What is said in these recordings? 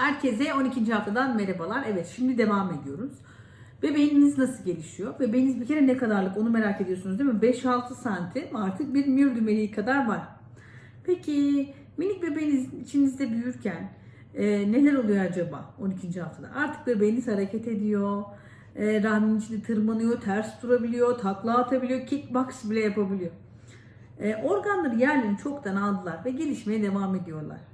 Herkese 12. haftadan merhabalar. Evet şimdi devam ediyoruz. Bebeğiniz nasıl gelişiyor? Bebeğiniz bir kere ne kadarlık onu merak ediyorsunuz değil mi? 5-6 santim artık bir mür dümeliği kadar var. Peki minik bebeğiniz içinizde büyürken e, neler oluyor acaba 12. haftada? Artık bebeğiniz hareket ediyor. E, rahminin içinde tırmanıyor, ters durabiliyor, takla atabiliyor, kickbox bile yapabiliyor. E, organları yerlerini çoktan aldılar ve gelişmeye devam ediyorlar.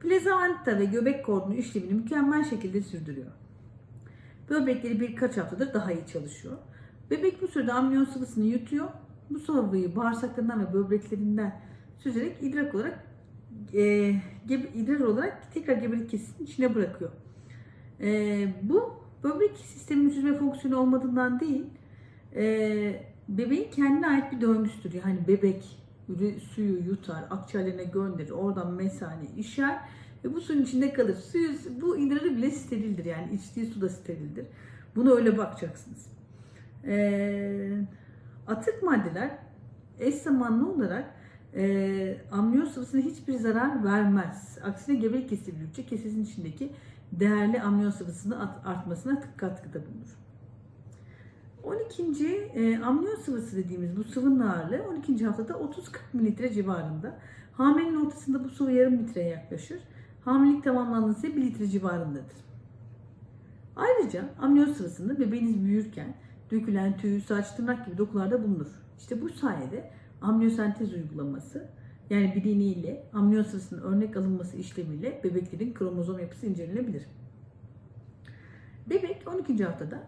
Plezavanta ve göbek kordonu işlevini mükemmel şekilde sürdürüyor. Böbrekleri birkaç haftadır daha iyi çalışıyor. Bebek bu sırada amniyon sıvısını yutuyor. Bu sıvıyı bağırsaklarından ve böbreklerinden süzerek idrar olarak e, gebe, idrar olarak tekrar gebelik kesisinin içine bırakıyor. E, bu böbrek sisteminin süzme fonksiyonu olmadığından değil, e, bebeğin kendine ait bir döngüsüdür. Yani bebek suyu yutar, akciğerlerine gönderir, oradan mesane işer ve bu suyun içinde kalır. Suyu, bu idrarı bile sterildir yani içtiği su da sterildir. Buna öyle bakacaksınız. Ee, atık maddeler eş zamanlı olarak e, amniyon sıvısına hiçbir zarar vermez. Aksine gebelik kesesi büyüdükçe kesesinin içindeki değerli amniyon sıvısının art- artmasına katkıda bulunur. 12. E, amniyon sıvısı dediğimiz bu sıvının ağırlığı 12. haftada 30-40 mililitre civarında. Hamilenin ortasında bu sıvı yarım litreye yaklaşır. Hamilelik tamamlandığında ise 1 litre civarındadır. Ayrıca amniyon sıvısında bebeğiniz büyürken dökülen tüy, saç, tırnak gibi dokularda bulunur. İşte bu sayede amniyosentez uygulaması yani bir ile amniyon sıvısının örnek alınması işlemiyle bebeklerin kromozom yapısı incelenebilir. Bebek 12. haftada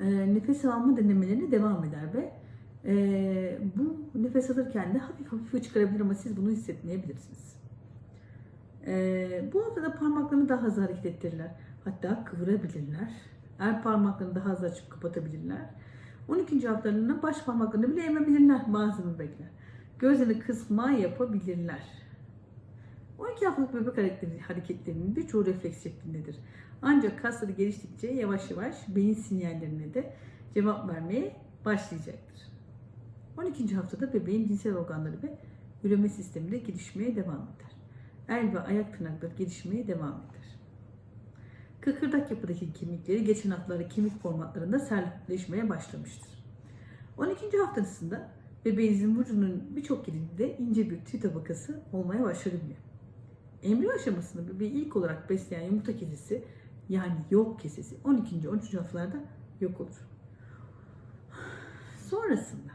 e, nefes alma denemelerine devam eder ve e, bu nefes alırken de hafif hafif hıçkırabilir ama siz bunu hissetmeyebilirsiniz. E, bu haftada parmaklarını daha hızlı hareket ettirirler. Hatta kıvırabilirler. El parmaklarını daha hızlı açıp kapatabilirler. 12. haftalarında baş parmaklarını bile emebilirler bazı bebekler. Gözlerini kısma yapabilirler. 12 haftalık bebek hareketleri, hareketlerinin birçoğu refleks şeklindedir. Ancak kasları geliştikçe yavaş yavaş beyin sinyallerine de cevap vermeye başlayacaktır. 12. haftada bebeğin cinsel organları ve üreme sistemi de gelişmeye devam eder. El ve ayak tırnakları gelişmeye devam eder. Kıkırdak yapıdaki kemikleri geçen haftaları kemik formatlarında sertleşmeye başlamıştır. 12. haftasında bebeğinizin vücudunun birçok yerinde ince bir tüy tabakası olmaya başlayabiliyor. Embriyo aşamasında bebeği ilk olarak besleyen yumurta kesesi yani yok kesesi 12. 13. haftalarda yok olur. Sonrasında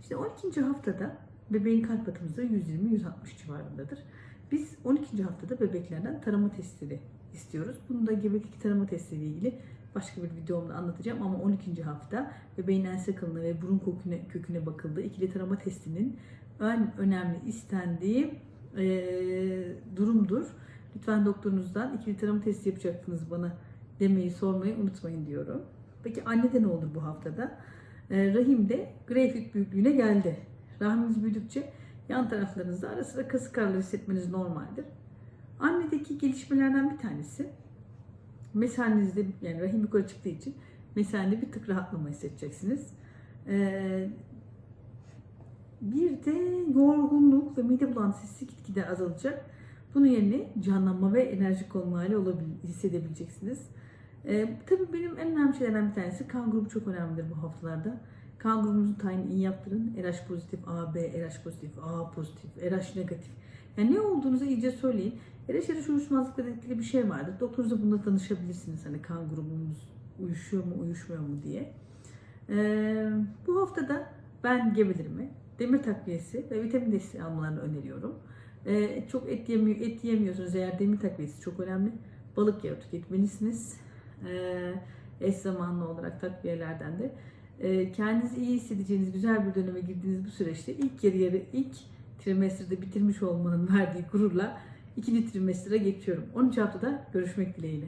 işte 12. haftada bebeğin kalp atımı 120-160 civarındadır. Biz 12. haftada bebeklerden tarama testleri istiyoruz. Bunu da gebelik tarama testiyle ilgili başka bir videomda anlatacağım ama 12. hafta bebeğin ense kalınlığı ve burun köküne, köküne bakıldığı ikili tarama testinin en önemli istendiği e, durumdur. Lütfen doktorunuzdan ikili tarama testi yapacaktınız bana demeyi sormayı unutmayın diyorum. Peki annede ne olur bu haftada? E, rahimde greyfurt büyüklüğüne geldi. Rahminiz büyüdükçe yan taraflarınızda ara sıra kasık ağrıları hissetmeniz normaldir. Annedeki gelişmelerden bir tanesi mesanenizde yani rahim yukarı çıktığı için mesanede bir tık rahatlama hissedeceksiniz. Ee, bir de yorgunluk ve mide bulantısı gitgide azalacak. Bunun yerine canlanma ve enerjik olma hali olabil, hissedebileceksiniz. Ee, tabii benim en önemli şeylerden bir tanesi kan grubu çok önemlidir bu haftalarda. Kan grubunuzun tayini iyi yaptırın. RH pozitif, AB, RH pozitif, A pozitif, RH negatif. Yani ne olduğunuzu iyice söyleyin. RH RH uyuşmazlıkla ilgili bir şey vardır. Doktorunuza bunda danışabilirsiniz. Hani kan grubunuz uyuşuyor mu, uyuşmuyor mu diye. Ee, bu haftada ben gebelerime demir takviyesi ve vitamin desteği almalarını öneriyorum. Ee, çok et, yemiyor, et yemiyorsunuz eğer demir takviyesi çok önemli. Balık yağı tüketmelisiniz. Ee, eş zamanlı olarak takviyelerden de. Ee, kendinizi iyi hissedeceğiniz güzel bir döneme girdiğiniz bu süreçte ilk yarı yarı ilk trimestrede bitirmiş olmanın verdiği gururla ikinci trimestre geçiyorum. 13 haftada görüşmek dileğiyle.